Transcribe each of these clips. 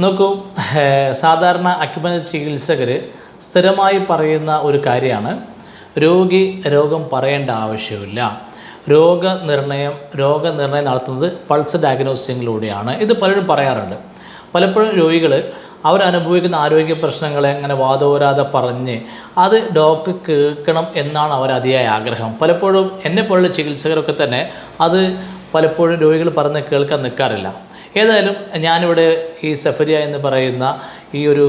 നോക്കൂ സാധാരണ അക്യുപഞ്ചർ ചികിത്സകർ സ്ഥിരമായി പറയുന്ന ഒരു കാര്യമാണ്. രോഗി രോഗം പറയേണ്ട ആവശ്യമില്ല. രോഗനിർണയം രോഗനിർണയം നടത്തുന്നത് പൾസ് ഡയഗ്നോസിങ്ങിലൂടെയാണ് ഇത് പലരും പറയാറുണ്ട്. പലപ്പോഴും രോഗികൾ അവരനുഭവിക്കുന്ന ആരോഗ്യ പ്രശ്നങ്ങളെ അങ്ങനെ വാദോരാതെ പറഞ്ഞ് അത് ഡോക്ടർ കേൾക്കണം എന്നാണ് അവർ അതിയായ ആഗ്രഹം. പലപ്പോഴും എന്നെപ്പോലുള്ള ചികിത്സകരൊക്കെ തന്നെ അത് പലപ്പോഴും രോഗികൾ പറഞ്ഞ് കേൾക്കാൻ നിൽക്കാറില്ല ഏതായാലും ഞാനിവിടെ ഈ സഫരിയ എന്ന് പറയുന്ന ഈ ഒരു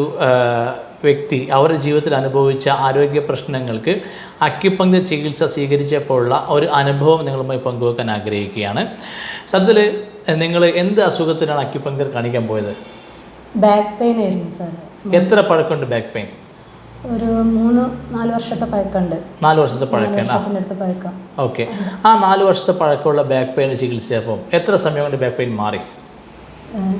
വ്യക്തി അവരുടെ ജീവിതത്തിൽ അനുഭവിച്ച ആരോഗ്യ പ്രശ്നങ്ങൾക്ക് അക്യുപങ്ക്ചർ ചികിത്സ സ്വീകരിച്ചപ്പോഴുള്ള ഒരു അനുഭവം നിങ്ങളുമായി പങ്കുവെക്കാൻ ആഗ്രഹിക്കുകയാണ്. സത്യത്തിൽ നിങ്ങൾ എന്ത് അസുഖത്തിനാണ് അക്യുപങ്ക്ചർ കാണിക്കാൻ പോയത്? ബാക്ക് പെയിൻ ആയിരുന്നു സാർ എത്ര പഴക്കമുണ്ട് ബാക്ക് പെയിൻ ഒരു മൂന്ന് നാല് വർഷത്തെ പഴക്കമുണ്ട്. നാല് വർഷത്തെ പഴക്കം. ഓക്കെ ആ നാല് വർഷത്തെ പഴക്കമുള്ള ബാക്ക് പെയിൻ ചികിത്സിച്ചപ്പോൾ എത്ര സമയം കൊണ്ട് ബാക്ക് പെയിൻ മാറി?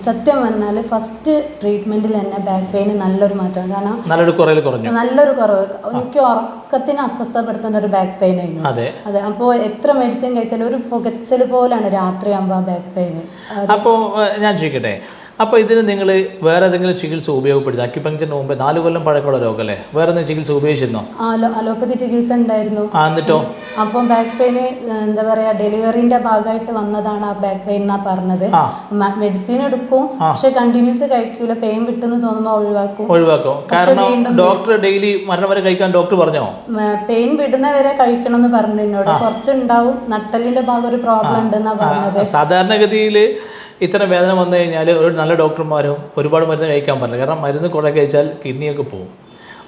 സത്യം പറഞ്ഞാൽ ഫസ്റ്റ് ട്രീറ്റ്മെന്റിൽ തന്നെ ബാക്ക് പെയിന് നല്ലൊരു മാറ്റം. കാരണം നല്ലൊരു കുറയിൽ കുറഞ്ഞു. നല്ലൊരു കുറവ്. എനിക്ക് ഉറക്കത്തിന് അസ്വസ്ഥപ്പെടുത്തുന്ന ഒരു ബാക്ക് പെയിൻ ആയിരുന്നു. അതെ. അപ്പോൾ എത്ര മെഡിസിൻ കഴിച്ചാലും ഒരു പുകച്ചൽ പോലാണ് രാത്രിയാകുമ്പോൾ ആ ബാക്ക് പെയിന് അപ്പോൾ ഞാൻ ചോദിക്കട്ടെ? അപ്പോൾ ഇതിന് നിങ്ങൾ വേറെ ഏതെങ്കിലും ചികിത്സ ഉപയോഗപ്പെടുത്തി? അക്യുപങ്ക്ചറിന് മുമ്പ് നാല് കൊല്ലം പഴക്കമുള്ള രോഗമല്ലേ? വേറെ എന്തെങ്കിലും ചികിത്സ ഉപയോഗിച്ചിരുന്നോ? അലോ അലോപ്പതി ചികിത്സ ഉണ്ടായിരുന്നു. ആ എന്നിട്ടോ? അപ്പം ബാക്ക് പെയിന് എന്താ പറയുക ഡെലിവറിന്റെ ഭാഗമായിട്ട് വന്നതാണ് ആ ബാക്ക് പെയിൻ എന്നാ പറഞ്ഞത്. മെഡിസിൻ എടുക്കും. പക്ഷെ കണ്ടിന്യൂസ് കഴിക്കൂല. പെയിൻ വിട്ടെന്ന് തോന്നുമ്പോൾ ഒഴിവാക്കും. ഒഴിവാക്കും. കാരണം ഡോക്ടർ ഡെയിലി മരണം വരെ കഴിക്കാൻ ഡോക്ടർ പറഞ്ഞോ? പെയിൻ വിടുന്ന വരെ കഴിക്കണം എന്ന് പറഞ്ഞു എന്നോട് കുറച്ചുണ്ടാവും. നട്ടലിന്റെ ഭാഗം ഒരു പ്രോബ്ലം ഉണ്ടെന്നാ പറഞ്ഞത്. സാധാരണഗതിയിൽ ഇത്തരം വേദന വന്നു കഴിഞ്ഞാൽ ഒരു നല്ല ഡോക്ടർമാരും ഒരുപാട് മരുന്ന് കഴിക്കാൻ പറ്റില്ല. കാരണം മരുന്ന് കുറേ കഴിച്ചാൽ കിഡ്നിയൊക്കെ പോകും.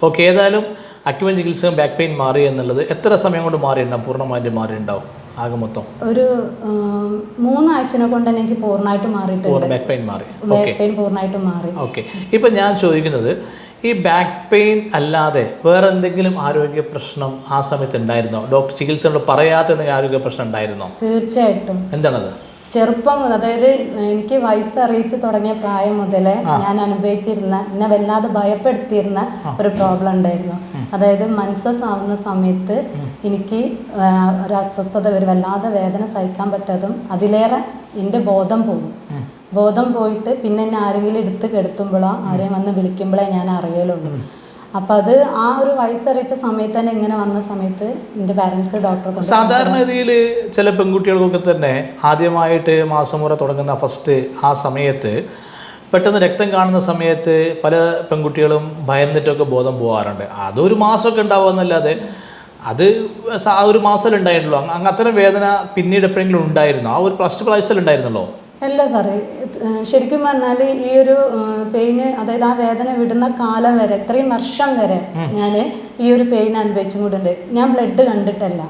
ഓക്കെ ഏതായാലും അക്യുവൻ ചികിത്സയും ബാക്ക് പെയിൻ മാറി എന്നുള്ളത് എത്ര സമയം കൊണ്ട് മാറിയിട്ടുണ്ടാവും? പൂർണമായിട്ട് മാറിയിട്ടുണ്ടാവും? ആകെ മൊത്തം? ഒരു മൂന്നാഴ്ചനെ കൊണ്ട് തന്നെ എനിക്ക് പൂർണമായിട്ട് മാറിയിട്ടുണ്ട്. ബാക്ക് പെയിൻ മാറി. ബാക്ക് പെയിൻ പൂർണമായിട്ട് മാറി. ഓക്കെ. ഇപ്പം ഞാൻ ചോദിക്കുന്നത് ഈ ബാക്ക് പെയിൻ അല്ലാതെ വേറെ എന്തെങ്കിലും ആരോഗ്യ പ്രശ്നം ആ സമയത്ത് ഉണ്ടായിരുന്നോ? ഡോക്ടർ ചികിത്സ പറയാത്ത എന്തെങ്കിലും ആരോഗ്യ പ്രശ്നം ഉണ്ടായിരുന്നോ? തീർച്ചയായിട്ടും. എന്താണത്? ചെറുപ്പം അതായത് എനിക്ക് വയസ്സ് അറിയിച്ച് തുടങ്ങിയ പ്രായം മുതലേ ഞാൻ അനുഭവിച്ചിരുന്ന എന്നെ വല്ലാതെ ഭയപ്പെടുത്തിയിരുന്ന ഒരു പ്രോബ്ലം ഉണ്ടായിരുന്നു. അതായത് മനസ്സസ് ആവുന്ന സമയത്ത് എനിക്ക് ഒരു അസ്വസ്ഥത ഒരു വല്ലാതെ വേദന സഹിക്കാൻ പറ്റാതും അതിലേറെ എന്റെ ബോധം പോകും ബോധം പോയിട്ട് പിന്നെ എന്നെ ആരെങ്കിലും എടുത്ത് കെടുത്തുമ്പോഴോ ആരെയും വന്ന് വിളിക്കുമ്പോഴേ ഞാൻ അറിയലുള്ളൂ. അപ്പം അത് ആ ഒരു വയസ്സറിയിച്ച സമയത്ത് തന്നെ ഇങ്ങനെ വന്ന സമയത്ത് എന്റെ പാരൻസ് ഡോക്ടറെ സാധാരണഗതിയിൽ ചില പെൺകുട്ടികൾക്കൊക്കെ തന്നെ ആദ്യമായിട്ട് മാസമുറ തുടങ്ങുന്ന ഫസ്റ്റ് ആ സമയത്ത് പെട്ടെന്ന് രക്തം കാണുന്ന സമയത്ത് പല പെൺകുട്ടികളും ഭയന്നിട്ടൊക്കെ ബോധം പോകാറുണ്ട് അതൊരു മാസമൊക്കെ ഉണ്ടാവുമെന്നല്ലാതെ അത് ആ ഒരു മാസം ഉണ്ടായിട്ടുള്ളൂ. അങ്ങ് അത്തരം വേദന പിന്നീട് എപ്പോഴെങ്കിലും ഉണ്ടായിരുന്നു? ആ ഒരു ഫസ്റ്റ് പ്രാവശ്യം ഉണ്ടായിരുന്നല്ലോ അല്ല സാറേ ശരിക്കും പറഞ്ഞാൽ ഈ ഒരു പെയിന് അതായത് ആ വേദന വിടുന്ന കാലം വരെ ഇത്രയും വർഷം വരെ ഞാൻ ഈ ഒരു പെയിൻ അനുഭവിച്ചും കൂടെ ഞാൻ ബ്ലഡ് കണ്ടിട്ടല്ല.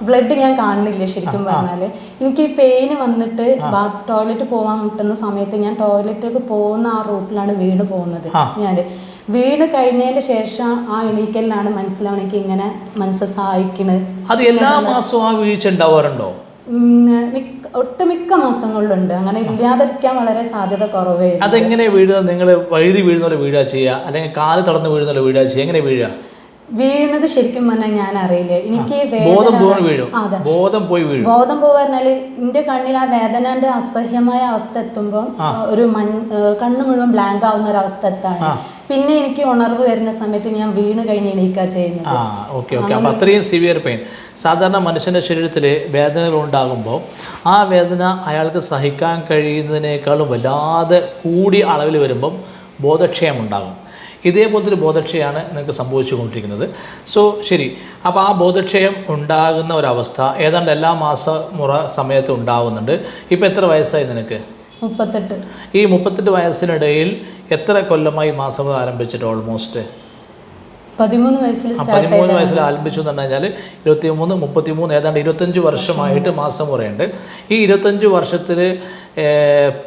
ബ്ലഡ് ഞാൻ കാണുന്നില്ല ശരിക്കും പറഞ്ഞാൽ എനിക്ക് ഈ പെയിന് വന്നിട്ട് ബാത്ത് ടോയ്ലറ്റ് പോകാൻ മുട്ടുന്ന സമയത്ത് ഞാൻ ടോയ്ലറ്റിലേക്ക് പോകുന്ന ആ റൂട്ടിലാണ് വീണ് പോകുന്നത് ഞാൻ വീണ് കഴിഞ്ഞതിന് ശേഷം ആ എണീക്കലിലാണ് മനസ്സിലാവണം എനിക്ക് ഇങ്ങനെ മനസ്സ് സഹായിക്കണത് അത് എല്ലാ മാസവും ആ വീഴ്ച ഉണ്ടാവാറുണ്ടോ? ഒട്ടുമിക്ക മാസങ്ങളിലുണ്ട്. അങ്ങനെ ഇല്ലാതിരിക്കാൻ വളരെ സാധ്യത കുറവേ അതെങ്ങനെ വീഴുന്നത് നിങ്ങൾ വഴുതി വീഴുന്ന പോലെ വീഴുക ചെയ്യുക. അല്ലെങ്കിൽ കാൽ തടന്ന് വീഴുന്ന പോലെ വീഴുക ചെയ്യുക. എങ്ങനെ വീഴുക? വീഴുന്നത് ശരിക്കും പറഞ്ഞാൽ ഞാൻ അറിയില്ല എനിക്ക് ബോധം വേദന പോയി വീഴും. ബോധം പോയി പറഞ്ഞാൽ ബോധം എന്റെ കണ്ണിൽ ആ വേദനന്റെ അസഹ്യമായ അവസ്ഥ എത്തുമ്പോൾ ഒരു മൺ കണ്ണു കണ്ണ് മുഴുവൻ ബ്ലാങ്ക് ആവുന്ന ഒരു അവസ്ഥ എത്താണ്. പിന്നെ എനിക്ക് ഉണർവ് വരുന്ന സമയത്ത് ഞാൻ വീണ് കഴിഞ്ഞ് എണീക്കാ ചെയ്യുന്നത്. ആ ഓക്കെ ഓക്കെ. അപ്പോൾ അത്രയും സിവിയർ പെയിൻ സാധാരണ മനുഷ്യന്റെ ശരീരത്തിൽ വേദനകൾ ഉണ്ടാകുമ്പോൾ ആ വേദന അയാൾക്ക് സഹിക്കാൻ കഴിയുന്നതിനേക്കാളും വല്ലാതെ കൂടിയ അളവിൽ വരുമ്പം ബോധക്ഷയം ഉണ്ടാകും. ഇതേപോലത്തെ ഒരു ബോധക്ഷയാണ് നിങ്ങൾക്ക് സംഭവിച്ചുകൊണ്ടിരിക്കുന്നത്. സോ ശരി. അപ്പോൾ ആ ബോധക്ഷയം ഉണ്ടാകുന്ന ഒരവസ്ഥ ഏതാണ്ട് എല്ലാ മാസ മുറ സമയത്ത് ഉണ്ടാകുന്നുണ്ട് ഇപ്പോൾ എത്ര വയസ്സായി നിനക്ക്? മുപ്പത്തെട്ട്. ഈ മുപ്പത്തെട്ട് വയസ്സിനിടയിൽ എത്ര കൊല്ലമായി മാസം ആരംഭിച്ചിട്ട് ഓൾമോസ്റ്റ് പതിമൂന്ന് വയസ്സിൽ പതിമൂന്ന് വയസ്സിൽ ആരംഭിച്ചു എന്ന് പറഞ്ഞാൽ കഴിഞ്ഞാൽ ഇരുപത്തി മൂന്ന് മുപ്പത്തി മൂന്ന് ഏതാണ്ട് ഇരുപത്തഞ്ച് വർഷമായിട്ട് മാസം കുറയുണ്ട്. ഈ ഇരുപത്തഞ്ച് വർഷത്തിൽ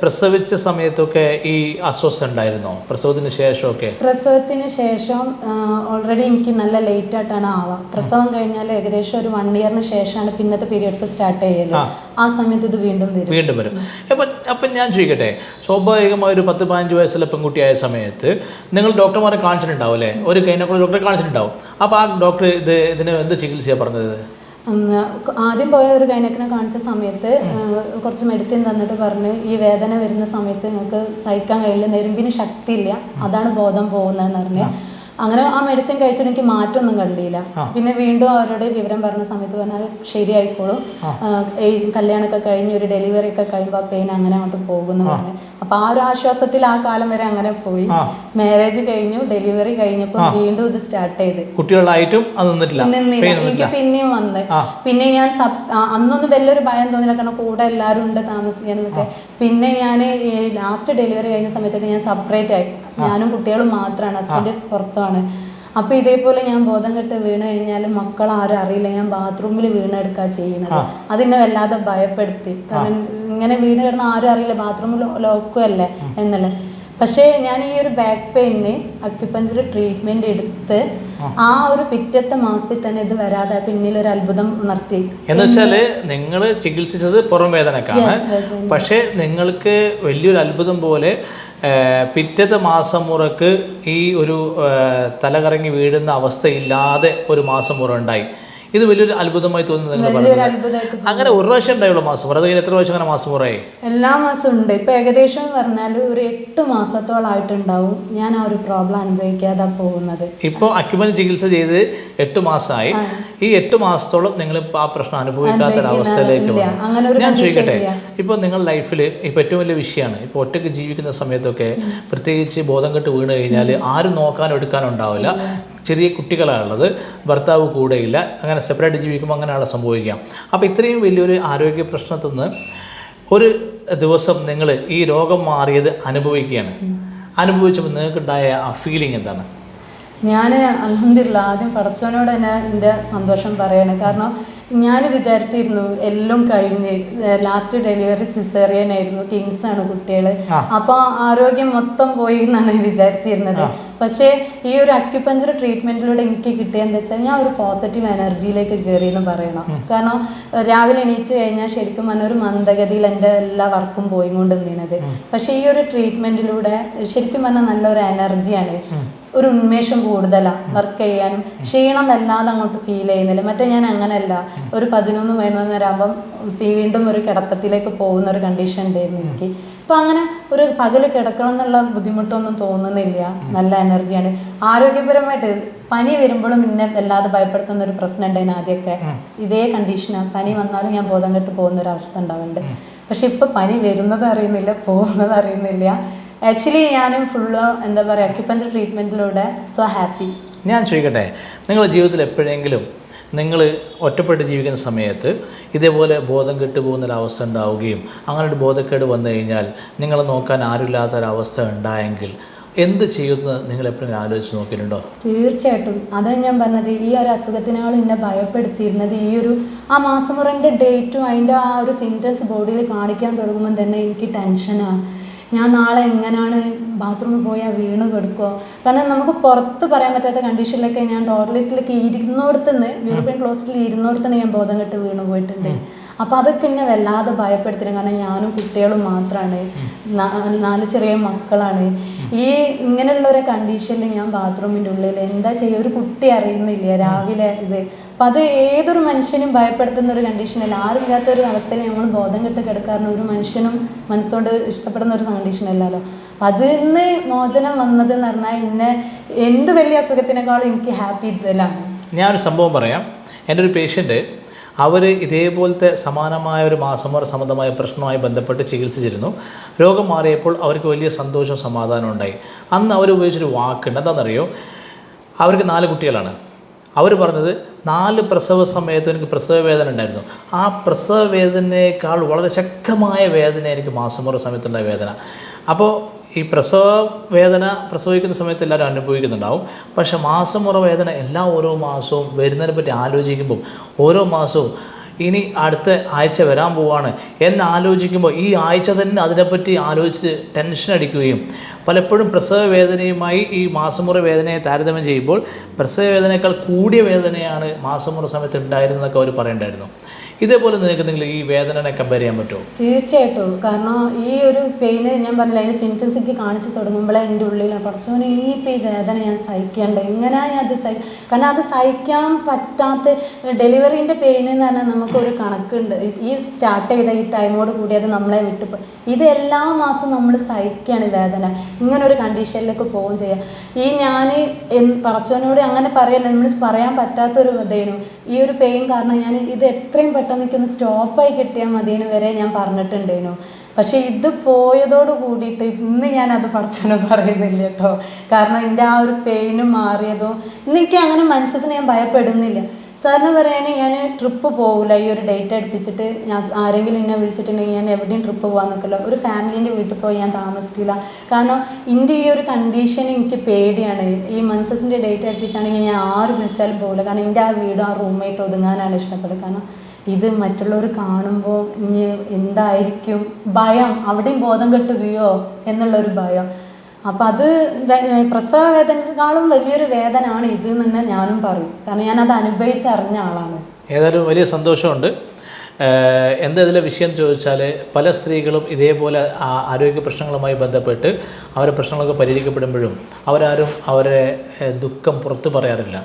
പ്രസവിച്ച സമയത്തൊക്കെ ഈ അസ്വസ്ഥ ഉണ്ടായിരുന്നോ? പ്രസവത്തിന് ശേഷമൊക്കെ? പ്രസവത്തിന് ശേഷം ഓൾറെഡി എനിക്ക് നല്ല ലേറ്റ് ആയിട്ടാണ് ആവുക പ്രസവം കഴിഞ്ഞാൽ ഏകദേശം ഒരു വൺ ഇയറിന് ശേഷമാണ് പിന്നത്തെ പീരിയഡ്സ് സ്റ്റാർട്ട് ചെയ്യൽ. ആ സമയത്ത് ഇത് വീണ്ടും വരും. വീണ്ടും വരും. അപ്പം അപ്പം ഞാൻ ചോദിക്കട്ടെ സ്വാഭാവികമായ ഒരു പത്ത് പതിനഞ്ച് വയസ്സുള്ള പെൺകുട്ടിയായ സമയത്ത് നിങ്ങൾ ഡോക്ടർമാരെ കാണിച്ചിട്ടുണ്ടാവും അല്ലേ? ഒരു ഗൈനക്കോളജി ഡോക്ടറെ കാണിച്ചിട്ടുണ്ടാവും. അപ്പോൾ ആ ഡോക്ടർ ഇത് ഇതിന് എന്ത് ചികിത്സയാണ് പറഞ്ഞത്? ആദ്യം പോയ ഒരു ഗൈനക്കിനെ കാണിച്ച സമയത്ത് കുറച്ച് മെഡിസിൻ തന്നിട്ട് പറഞ്ഞ് ഈ വേദന വരുന്ന സമയത്ത് നിങ്ങൾക്ക് സഹിക്കാൻ കഴിയില്ല നെരുമ്പിന് ശക്തിയില്ല അതാണ് ബോധം പോകുന്നതെന്ന് പറഞ്ഞ്. അങ്ങനെ ആ മെഡിസിൻ കഴിച്ചിട്ട് എനിക്ക് മാറ്റമൊന്നും കണ്ടില്ല. പിന്നെ വീണ്ടും അവരുടെ വിവരം പറഞ്ഞ സമയത്ത് പറഞ്ഞാൽ ശരിയായിക്കോളും. ഈ കല്യാണമൊക്കെ കഴിഞ്ഞ് ഒരു ഡെലിവറി ഒക്കെ കഴിയുമ്പോൾ ആ പെയിൻ അങ്ങനെ അങ്ങോട്ട് പോകുന്നു പറഞ്ഞു. അപ്പൊ ആ ഒരു ആശ്വാസത്തിൽ ആ കാലം വരെ അങ്ങനെ പോയി. മാരേജ് കഴിഞ്ഞു ഡെലിവറി കഴിഞ്ഞപ്പോൾ വീണ്ടും ഇത് സ്റ്റാർട്ട് ചെയ്ത്. കുട്ടികളായിട്ടും അത് നിന്നിട്ടില്ല. നിന്നില്ല. എനിക്ക് പിന്നെയും വന്നത് പിന്നെ ഞാൻ അന്നൊന്നും വലിയൊരു ഭയം തോന്നില്ല കാരണം കൂടെ എല്ലാവരും ഉണ്ട് താമസിക്കാനൊക്കെ. പിന്നെ ഞാൻ ലാസ്റ്റ് ഡെലിവറി കഴിഞ്ഞ സമയത്തൊക്കെ ഞാൻ സെപ്പറേറ്റ് ആയി. ഞാനും കുട്ടികളും മാത്രമാണ് ഹസ്ബൻഡ് പുറത്താണ്. അപ്പൊ ഇതേപോലെ ഞാൻ ബോധം കെട്ട് വീണ് കഴിഞ്ഞാൽ മക്കൾ ആരും അറിയില്ല. ഞാൻ ബാത്റൂമിൽ വീണെടുക്കുക ചെയ്യുന്നത്. അതിനെ വല്ലാതെ ഭയപ്പെടുത്തി. കാരണം ഇങ്ങനെ വീണ് കിടന്ന ആരും അറിയില്ല. ബാത്റൂമിൽ ലോക്കുമല്ലേ എന്നുള്ളത്. പക്ഷേ ഞാൻ ഈ ഒരു ബാക്ക് പെയിന് അക്യുപഞ്ചർ ട്രീറ്റ്മെന്റ് എടുത്ത് ആ. ഒരു പിറ്റത്തെ മാസത്തിൽ തന്നെ ഇത് വരാതെ പിന്നിൽ ഒരു അത്ഭുതം ഉണർത്തി. എന്ന് വെച്ചാൽ നിങ്ങൾ ചികിത്സിച്ചത് പുറം വേദനക്കാണ്. പക്ഷേ നിങ്ങൾക്ക് വലിയൊരു അത്ഭുതം പോലെ പിറ്റത്തെ മാസം മുറക്ക് ഈ ഒരു തലകറങ്ങി വീഴുന്ന അവസ്ഥയില്ലാതെ ഒരു മാസം മുറ ഉണ്ടായി. ഇത് വലിയൊരു അത്ഭുതമായി തോന്നുന്നു. അങ്ങനെ ഒരു പ്രാവശ്യം ഉണ്ടായുള്ള മാസം. മുറ എത്ര പ്രാവശ്യം അങ്ങനെ മാസം മുറയായി എല്ലാ മാസവും ഉണ്ട്. ഇപ്പൊ ഏകദേശം പറഞ്ഞാൽ ഒരു എട്ട് മാസത്തോളായിട്ടുണ്ടാവും ഞാൻ ആ ഒരു പ്രോബ്ലം അനുഭവിക്കാതെ പോകുന്നത്. ഇപ്പോൾ അക്യുമൻ ചികിത്സ ചെയ്ത് എട്ട് മാസമായി. ഈ എട്ട് മാസത്തോളം നിങ്ങൾ ഇപ്പൊ ആ പ്രശ്നം അനുഭവിക്കാത്ത അവസ്ഥയിലേക്ക് ഞാൻ ചോദിക്കട്ടെ ഇപ്പൊ ഇപ്പോൾ നിങ്ങൾ ലൈഫിൽ ഇപ്പോൾ ഏറ്റവും വലിയ വിഷയമാണ് ഇപ്പോൾ ഒറ്റയ്ക്ക് ജീവിക്കുന്ന സമയത്തൊക്കെ പ്രത്യേകിച്ച് ബോധം കെട്ട് വീണ് കഴിഞ്ഞാൽ ആരും നോക്കാനോ എടുക്കാനോ ഉണ്ടാവില്ല ചെറിയ കുട്ടികളാണുള്ളത് ഭർത്താവ് കൂടെയില്ല അങ്ങനെ സെപ്പറേറ്റ് ജീവിക്കുമ്പോൾ അങ്ങനെയാണ് സംഭവിക്കുക അപ്പോൾ ഇത്രയും വലിയൊരു ആരോഗ്യ പ്രശ്നത്തിൽ നിന്ന് ഒരു ദിവസം നിങ്ങൾ ഈ രോഗം മാറിയത് അനുഭവിക്കുകയാണ്. അനുഭവിച്ചപ്പോൾ നിങ്ങൾക്കുണ്ടായ ആ ഫീലിംഗ് എന്താണ്? ഞാൻ അലഹമില്ല ആദ്യം പടച്ചവനോട് തന്നെ എന്റെ സന്തോഷം പറയണേ. കാരണം ഞാൻ വിചാരിച്ചിരുന്നു എല്ലാം കഴിഞ്ഞ് ലാസ്റ്റ് ഡെലിവറി സിസേറിയൻ ആയിരുന്നു ട്വിൻസ് ആണ് കുട്ടികൾ അപ്പോൾ ആരോഗ്യം മൊത്തം പോയി എന്നാണ് വിചാരിച്ചിരുന്നത്. പക്ഷേ ഈ ഒരു അക്യുപഞ്ചർ ട്രീറ്റ്മെന്റിലൂടെ എനിക്ക് കിട്ടിയെന്ന് വെച്ചാൽ ഞാൻ ഒരു പോസിറ്റീവ് എനർജിയിലേക്ക് കയറി എന്ന് പറയണം കാരണം രാവിലെ എണീച്ച് കഴിഞ്ഞാൽ ശരിക്കും പറഞ്ഞാൽ ഒരു മന്ദഗതിയിൽ എന്റെ എല്ലാ വർക്കും പോയിക്കൊണ്ട് നിന്നത്. പക്ഷേ ഈ ഒരു ട്രീറ്റ്മെന്റിലൂടെ ശരിക്കും പറഞ്ഞാൽ നല്ലൊരു എനർജിയാണ് ഒരു ഉന്മേഷം കൂടുതലാണ് വർക്ക് ചെയ്യാനും. ക്ഷീണം വല്ലാതെ അങ്ങോട്ട് ഫീൽ ചെയ്യുന്നില്ല. മറ്റേ ഞാൻ അങ്ങനെയല്ല ഒരു പതിനൊന്ന് പതിനൊന്ന് ആകുമ്പം വീണ്ടും ഒരു കിടത്തത്തിലേക്ക് പോകുന്ന ഒരു കണ്ടീഷൻ ഉണ്ടായിരുന്നു എനിക്ക്. അപ്പോൾ അങ്ങനെ ഒരു പകൽ കിടക്കണം എന്നുള്ള ബുദ്ധിമുട്ടൊന്നും തോന്നുന്നില്ല. നല്ല എനർജിയാണ് ആരോഗ്യപരമായിട്ട് പനി വരുമ്പോഴും എന്നെ വല്ലാതെ ഭയപ്പെടുത്തുന്ന ഒരു പ്രശ്നം ഉണ്ടായിരുന്നു ആദ്യമൊക്കെ. ഇതേ കണ്ടീഷനാണ് പനി വന്നാലും ഞാൻ ബോധം കെട്ട് പോകുന്ന ഒരു അവസ്ഥ ഉണ്ടാവുന്നുണ്ട്. പക്ഷെ ഇപ്പൊ പനി വരുന്നത് അറിയുന്നില്ല പോകുന്നത് അറിയുന്നില്ല. ആക്ച്വലി ഞാനും ഫുള്ള് എന്താ പറയുക അക്യുപഞ്ചർ ട്രീറ്റ്മെന്റിലൂടെ സോ ഹാപ്പി ഞാൻ ചോദിക്കട്ടെ നിങ്ങളുടെ ജീവിതത്തിൽ എപ്പോഴെങ്കിലും നിങ്ങൾ ഒറ്റപ്പെട്ട് ജീവിക്കുന്ന സമയത്ത് ഇതേപോലെ ബോധം കെട്ട് പോകുന്നൊരവസ്ഥ ഉണ്ടാവുകയും അങ്ങനെ ഒരു ബോധക്കേട് വന്നു കഴിഞ്ഞാൽ നിങ്ങൾ നോക്കാൻ ആരുമില്ലാത്ത ആരുമില്ലാത്തൊരവസ്ഥ ഉണ്ടായെങ്കിൽ എന്ത് ചെയ്യുമെന്ന് നിങ്ങൾ എപ്പോഴും ആലോചിച്ച് നോക്കിയിട്ടുണ്ടോ? തീർച്ചയായിട്ടും. അതാണ് ഞാൻ പറഞ്ഞത് ഈ ഒരു അസുഖത്തിനാളും എന്നെ ഭയപ്പെടുത്തിയിരുന്നത്. ഈ ഒരു ആ മാസമുറന്റെ ഡേറ്റും അതിന്റെ ആ ഒരു സിംറ്റംസ് ബോഡിയിൽ കാണിക്കാൻ തുടങ്ങുമ്പോൾ തന്നെ എനിക്ക് ടെൻഷനാണ് ഞാൻ നാളെ എങ്ങനെയാണ് ബാത്റൂമിൽ പോയാൽ വീണ് കിടക്കുമോ കാരണം നമുക്ക് പുറത്ത് പറയാൻ പറ്റാത്ത കണ്ടീഷനിലൊക്കെ ഞാൻ ടോയ്ലറ്റിലൊക്കെ ഇരുന്നോടത്തുനിന്ന് യൂറോപ്യൻ ക്ലോസിൽ ഇരുന്നോടത്തുനിന്ന് ഞാൻ ബോധം കെട്ട് വീണ് പോയിട്ടുണ്ട്. അപ്പോൾ അതൊക്കെ എന്നെ വല്ലാതെ ഭയപ്പെടുത്തിയിരുന്നു കാരണം ഞാനും കുട്ടികളും മാത്രമാണ് നാല് ചെറിയ മക്കളാണ്. ഈ ഇങ്ങനെയുള്ള ഒരു കണ്ടീഷനിൽ ഞാൻ ബാത്റൂമിന്റെ ഉള്ളിൽ എന്താ ചെയ്യുക ഒരു കുട്ടി അറിയുന്നില്ല രാവിലെ ഇത്. അപ്പം അത് ഏതൊരു മനുഷ്യനും ഭയപ്പെടുത്തുന്ന ഒരു കണ്ടീഷനല്ല ആരും ഇല്ലാത്ത ഒരു അവസ്ഥയിൽ നമ്മൾ ബോധം കെട്ട് കിടക്കാറുണ്ട്. ഒരു മനുഷ്യനും മനസ്സുകൊണ്ട് ഇഷ്ടപ്പെടുന്ന ഒരു കണ്ടീഷൻ അല്ലല്ലോ. അതിൽ നിന്ന് മോചനം വന്നത് എന്ന് പറഞ്ഞാൽ എന്നെ എന്ത് വലിയ അസുഖത്തിനേക്കാളും എനിക്ക് ഹാപ്പി ഇതിലാണ് ഞാനൊരു സംഭവം പറയാം. എന്റെ ഒരു പേഷ്യന്റ് അവർ ഇതേപോലത്തെ സമാനമായ ഒരു മാസമോ സംബന്ധമായ പ്രശ്നവുമായി ബന്ധപ്പെട്ട് ചികിത്സിച്ചിരുന്നു. രോഗം മാറിയപ്പോൾ അവർക്ക് വലിയ സന്തോഷവും സമാധാനവും ഉണ്ടായി. അന്ന് അവർ ഉപയോഗിച്ചൊരു വാക്കുണ്ട്. എന്താണെന്നറിയോ അവർക്ക് നാല് കുട്ടികളാണ്. അവർ പറഞ്ഞത് നാല് പ്രസവ സമയത്ത് എനിക്ക് പ്രസവ വേദന ഉണ്ടായിരുന്നു. ആ പ്രസവ വേദനയേക്കാൾ വളരെ ശക്തമായ വേദന എനിക്ക് മാസമുറ സമയത്തുണ്ടായ വേദന. അപ്പോൾ ഈ പ്രസവ വേദന പ്രസവിക്കുന്ന സമയത്ത് എല്ലാവരും അനുഭവിക്കുന്നുണ്ടാവും. പക്ഷേ മാസമുറ വേദന എല്ലാ ഓരോ മാസവും വരുന്നതിനെ പറ്റി ആലോചിക്കുമ്പോൾ ഓരോ മാസവും ഇനി അടുത്ത ആഴ്ച വരാൻ പോവാണ് എന്ന് ആലോചിക്കുമ്പോൾ ഈ ആഴ്ച തന്നെ അതിനെപ്പറ്റി ആലോചിച്ച് ടെൻഷൻ അടിക്കുകയും പലപ്പോഴും പ്രസവ വേദനയുമായി ഈ മാസമുറ വേദനയെ താരതമ്യം ചെയ്യുമ്പോൾ പ്രസവ വേദനയേക്കാൾ കൂടിയ വേദനയാണ് മാസമുറ സമയത്ത് ഉണ്ടായിരുന്നതൊക്കെ അവർ പറയണ്ടായിരുന്നു. ഇതേപോലെ നിങ്ങൾക്ക് നിങ്ങൾ ഈ വേദനനെ കമ്പയർ ചെയ്യാൻ പറ്റുമോ? തീർച്ചയായിട്ടും. കാരണം ഈ ഒരു പെയിന് ഞാൻ പറഞ്ഞില്ല അതിന്റെ സിംറ്റംസ് എനിക്ക് കാണിച്ചു തുടങ്ങുമ്പോഴേ എന്റെ ഉള്ളിൽ പറഞ്ഞു ഇനിയിപ്പോൾ ഈ വേദന ഞാൻ സഹിക്കേണ്ട. എങ്ങനെയാ ഞാൻ അത് സഹി കാരണം അത് സഹിക്കാൻ പറ്റാത്ത ഡെലിവറീന്റെ പെയിൻ എന്ന് പറഞ്ഞാൽ നമുക്കൊരു കണക്കുണ്ട്. ഈ- സ്റ്റാർട്ട് ചെയ്ത ഈ ടൈമോട് കൂടി അത് നമ്മളെ വിട്ടു ഇത് എല്ലാ മാസവും നമ്മൾ സഹിക്കുകയാണ് വേദന. ഇങ്ങനെ ഒരു കണ്ടീഷനിലേക്ക് പോവുകയും ചെയ്യാം. ഈ ഞാൻ പറച്ചവനോട് അങ്ങനെ പറയല്ല. നമ്മൾ പറയാൻ പറ്റാത്തൊരു ഇതേനു. ഈ ഒരു പെയിൻ കാരണം ഞാൻ ഇത് എത്രയും പെട്ടെന്ന് എനിക്കൊന്ന് സ്റ്റോപ്പായി കിട്ടിയാൽ മതിയെന്ന് വരെ ഞാൻ പറഞ്ഞിട്ടുണ്ടേനു പക്ഷെ ഇത് പോയതോട് കൂടിയിട്ട് ഇന്ന് ഞാൻ അത് പഠിച്ചെന്ന് പറയുന്നില്ല കേട്ടോ. കാരണം എന്റെ ആ ഒരു പെയിന് മാറിയതോ ഇന്ന് എനിക്ക് അങ്ങനെ മനസ്സിന് ഞാൻ ഭയപ്പെടുന്നില്ല. സാറിന് പറയാൻ ഞാൻ ട്രിപ്പ് പോകില്ല ഈ ഒരു ഡേറ്റ് അടുപ്പിച്ചിട്ട് ഞാൻ ആരെങ്കിലും എന്നെ വിളിച്ചിട്ടുണ്ടെങ്കിൽ ഞാൻ എവിടെയും ട്രിപ്പ് പോകാൻ നിൽക്കില്ല. ഒരു ഫാമിലീന്റെ വീട്ടിൽ പോയി ഞാൻ താമസിക്കില്ല. കാരണം എന്റെ ഈ ഒരു കണ്ടീഷൻ എനിക്ക് പേടിയാണ്. ഈ മൻസസിന്റെ ഡേറ്റ് അടുപ്പിച്ചാണെങ്കിൽ ഞാൻ ആര് വിളിച്ചാലും പോകില്ല കാരണം എന്റെ ആ വീട് ആ റൂമായിട്ട് ഒതുങ്ങാനാണ് ഇഷ്ടപ്പെടുക. കാരണം ഇത് മറ്റുള്ളവർ കാണുമ്പോൾ ഇനി എന്തായിരിക്കും? ഭയം. അവിടെയും ബോധം കെട്ട് വീഴോ എന്നുള്ളൊരു ഭയം. അപ്പം അത് പ്രസവ വേദനയെക്കാളും വലിയൊരു വേദനയാണ് ഇത് എന്ന് ഞാനും പറയും. കാരണം ഞാനത് അനുഭവിച്ചറിഞ്ഞ ആളാണ്. ഏതായാലും വലിയ സന്തോഷമുണ്ട്. എന്താ ഇതിലെ വിഷയം ചോദിച്ചാൽ പല സ്ത്രീകളും ഇതേപോലെ ആരോഗ്യ പ്രശ്നങ്ങളുമായി ബന്ധപ്പെട്ട് അവരുടെ പ്രശ്നങ്ങളൊക്കെ പരിഹരിക്കപ്പെടുമ്പോഴും അവരാരും അവരെ ദുഃഖം പുറത്തു പറയാറില്ല.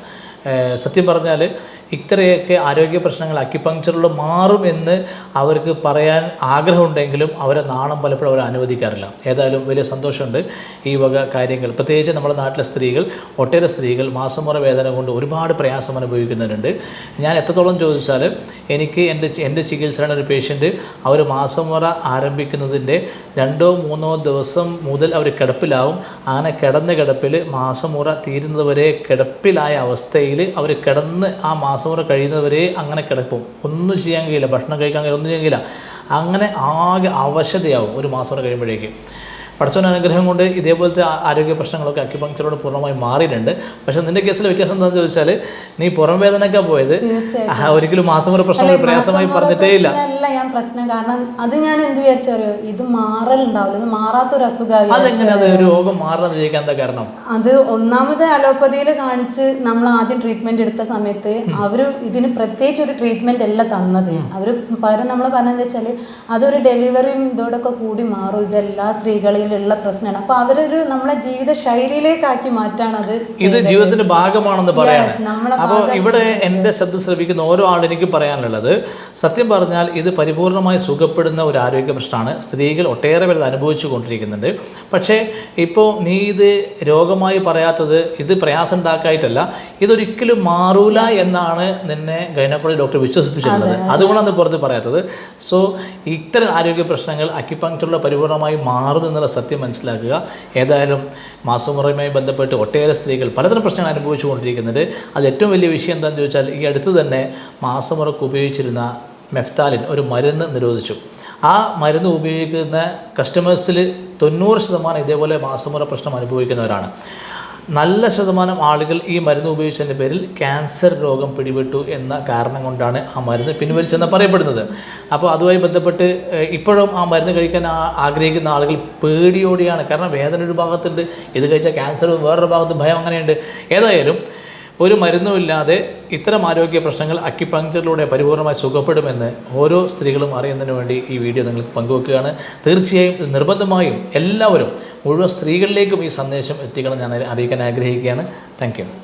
സത്യം പറഞ്ഞാൽ ഇത്രയൊക്കെ ആരോഗ്യ പ്രശ്നങ്ങൾ അക്യുപങ്ക്ചറിലൂടെ മാറും എന്ന് അവർക്ക് പറയാൻ ആഗ്രഹമുണ്ടെങ്കിലും അവരെ നാണം പലപ്പോഴും അവർ അനുവദിക്കാറില്ല. ഏതായാലും വലിയ സന്തോഷമുണ്ട് ഈ വക കാര്യങ്ങൾ. പ്രത്യേകിച്ച് നമ്മുടെ നാട്ടിലെ സ്ത്രീകൾ ഒട്ടേറെ സ്ത്രീകൾ മാസമുറ വേദന കൊണ്ട് ഒരുപാട് പ്രയാസം അനുഭവിക്കുന്നവരുണ്ട് ഞാൻ എത്രത്തോളം ചോദിച്ചാൽ എനിക്ക് എന്റെ എന്റെ ചികിത്സയുടെ ഒരു പേഷ്യന്റ് അവർ മാസമുറ ആരംഭിക്കുന്നതിന്റെ രണ്ടോ മൂന്നോ ദിവസം മുതൽ അവർ കിടപ്പിലാവും. അങ്ങനെ കിടന്ന കിടപ്പിൽ മാസമുറ തീരുന്നതുവരെ കിടപ്പിലായ അവസ്ഥയിൽ അവർ കിടന്ന് ആ മാസമുറ കഴിയുന്നവരെ അങ്ങനെ കിടക്കും. ഒന്നും ചെയ്യാൻ കഴിയില്ല. ഭക്ഷണം കഴിക്കാൻ കഴിയില്ല. ഒന്നും ചെയ്യാൻ കഴിയില്ല. അങ്ങനെ ആകെ അവശതയാവും ഒരു മാസം വരെ കഴിയുമ്പോഴേക്ക്. പഠിച്ചവൻ അനുഗ്രഹം കൊണ്ട് ഇതേപോലത്തെ ആരോഗ്യ പ്രശ്നങ്ങളൊക്കെ അക്യുപങ്ക്ചറോട് പൂർണമായി മാറിയിട്ടുണ്ട്. പക്ഷെ നിന്റെ കേസിൽ വ്യത്യാസം എന്താണെന്ന് ചോദിച്ചാൽ നീ പുറം വേദനയൊക്കെ പോയത് ഒരിക്കലും മാസം ഒരു പ്രശ്നം പ്രയാസമായി പറഞ്ഞിട്ടേ ഇല്ല. ഞാൻ പ്രശ്നം. കാരണം അത് ഞാൻ എന്ത് വിചാരിച്ചു അറിയോ? ഇത് മാറലുണ്ടാവില്ല. ഇത് മാറാത്തൊരു അസുഖമായി അതെങ്ങനെ ഒരു രോഗം ചോദിക്കാൻ എന്താ കാരണം? അത് ഒന്നാമത് അലോപ്പതിയിൽ കാണിച്ച് നമ്മൾ ആദ്യം ട്രീറ്റ്മെന്റ് എടുത്ത സമയത്ത് അവർ ഇതിന് പ്രത്യേകിച്ച് ഒരു ട്രീറ്റ്മെന്റ് അല്ല തന്നത്. അവർ പകരം നമ്മൾ പറഞ്ഞതെന്ന് വെച്ചാൽ അതൊരു ഡെലിവറിയും ഇതോടൊക്കെ കൂടി മാറും. ഇതെല്ലാ സ്ത്രീകളിലുള്ള പ്രശ്നമാണ്. അപ്പൊ അവരൊരു നമ്മളെ ജീവിത ശൈലിയിലേക്കാക്കി മാറ്റാണ് അത് ഇത് ജീവിതത്തിന്റെ ഭാഗമാണെന്ന് പറയാം അപ്പോൾ ഇവിടെ എന്റെ ശബ്ദ ശ്രമിക്കുന്ന ഓരോ ആളും എനിക്ക് പറയാനുള്ളത് സത്യം പറഞ്ഞാൽ ഇത് പരിപൂർണമായി സുഖപ്പെടുന്ന ഒരു ആരോഗ്യ പ്രശ്നമാണ്. സ്ത്രീകൾ ഒട്ടേറെ പേർ അനുഭവിച്ചു കൊണ്ടിരിക്കുന്നുണ്ട്. പക്ഷേ ഇപ്പോൾ നീ ഇത് രോഗമായി പറയാത്തത് ഇത് പ്രയാസം ഉണ്ടാക്കായിട്ടല്ല ഇതൊരിക്കലും മാറൂല എന്നാണ് നിന്നെ ഗൈനക്കോളജി ഡോക്ടർ വിശ്വസിപ്പിച്ചിരുന്നത് അതുകൊണ്ടാണ് പുറത്ത് പറയാത്തത്. സോ ഇത്തരം ആരോഗ്യ പ്രശ്നങ്ങൾ അക്യുപങ്ക്ചറിലൂടെ പരിപൂർണമായി മാറും എന്നുള്ള സത്യം മനസ്സിലാക്കുക. ഏതായാലും മാസമുറയുമായി ബന്ധപ്പെട്ട് ഒട്ടേറെ സ്ത്രീകൾ പലതരം പ്രശ്നങ്ങൾ അനുഭവിച്ചു കൊണ്ടിരിക്കുന്നുണ്ട് അത് ഏറ്റവും വലിയ വിഷയം എന്താണെന്ന് ചോദിച്ചാൽ ഈ അടുത്ത് തന്നെ മാസമുറക്ക് ഉപയോഗിച്ചിരുന്ന മെഫ്താലിൻ ഒരു മരുന്ന് നിരോധിച്ചു. ആ മരുന്ന് ഉപയോഗിക്കുന്ന കസ്റ്റമേഴ്സിൽ തൊണ്ണൂറ് ശതമാനം ഇതേപോലെ മാസമുറ പ്രശ്നം അനുഭവിക്കുന്നവരാണ്. നല്ല ശതമാനം ആളുകൾ ഈ മരുന്ന് ഉപയോഗിച്ചതിന്റെ പേരിൽ ക്യാൻസർ രോഗം പിടിപെട്ടു എന്ന കാരണം കൊണ്ടാണ് ആ മരുന്ന് പിൻവലിച്ചെന്ന് പറയപ്പെടുന്നത്. അപ്പോൾ അതുമായി ബന്ധപ്പെട്ട് ഇപ്പോഴും ആ മരുന്ന് കഴിക്കാൻ ആഗ്രഹിക്കുന്ന ആളുകൾ പേടിയോടെയാണ്. കാരണം വേദന ഒരു ഭാഗത്തുണ്ട് ഇത് കഴിച്ചാൽ ക്യാൻസർ വേറൊരു ഭാഗത്ത് ഭയം അങ്ങനെയുണ്ട്. ഏതായാലും ഒരു മരുന്നുമില്ലാതെ ഇത്തരം ആരോഗ്യ പ്രശ്നങ്ങൾ അക്യുപങ്ക്ചറിലൂടെ പരിപൂർണമായി സുഖപ്പെടുമെന്ന് ഓരോ സ്ത്രീകളും അറിയുന്നതിന് വേണ്ടി ഈ വീഡിയോ നിങ്ങൾക്ക് പങ്കുവെക്കുകയാണ്. തീർച്ചയായും നിർബന്ധമായും എല്ലാവരും മുഴുവൻ സ്ത്രീകളിലേക്കും ഈ സന്ദേശം എത്തിക്കണം ഞാൻ അറിയിക്കാൻ ആഗ്രഹിക്കുകയാണ്. താങ്ക്